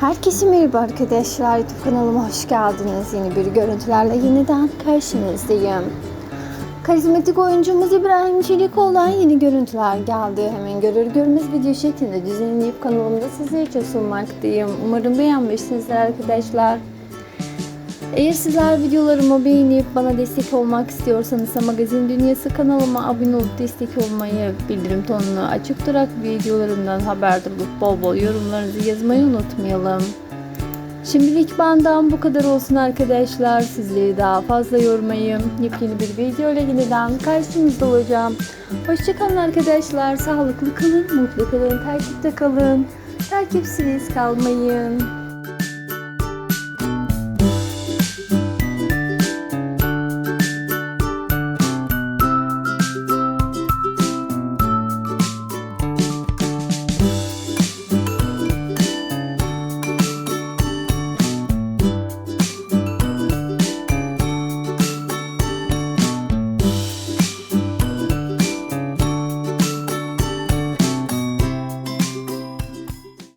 Herkese merhaba arkadaşlar. YouTube kanalıma hoş geldiniz. Yeni bir görüntülerle yeniden karşınızdayım. Karizmatik oyuncumuz İbrahim Çelikoğlu'dan yeni görüntüler geldi. Hemen görür görmez video şeklinde düzenleyip kanalımda sizler için sunmaktayım. Umarım beğenmişsinizdir arkadaşlar. Eğer sizler videolarımı beğenip bana destek olmak istiyorsanız Magazin Dünyası kanalıma abone olup destek olmayı, bildirim tonunu açık tutarak videolarımdan haberdar olup bol bol yorumlarınızı yazmayı unutmayalım. Şimdilik benden bu kadar olsun arkadaşlar. Sizleri daha fazla yormayayım. Yepyeni bir video ile yeniden karşınızda olacağım. Hoşçakalın arkadaşlar. Sağlıklı kalın, mutlu kalın, takipte kalın. Takipsiz kalmayın.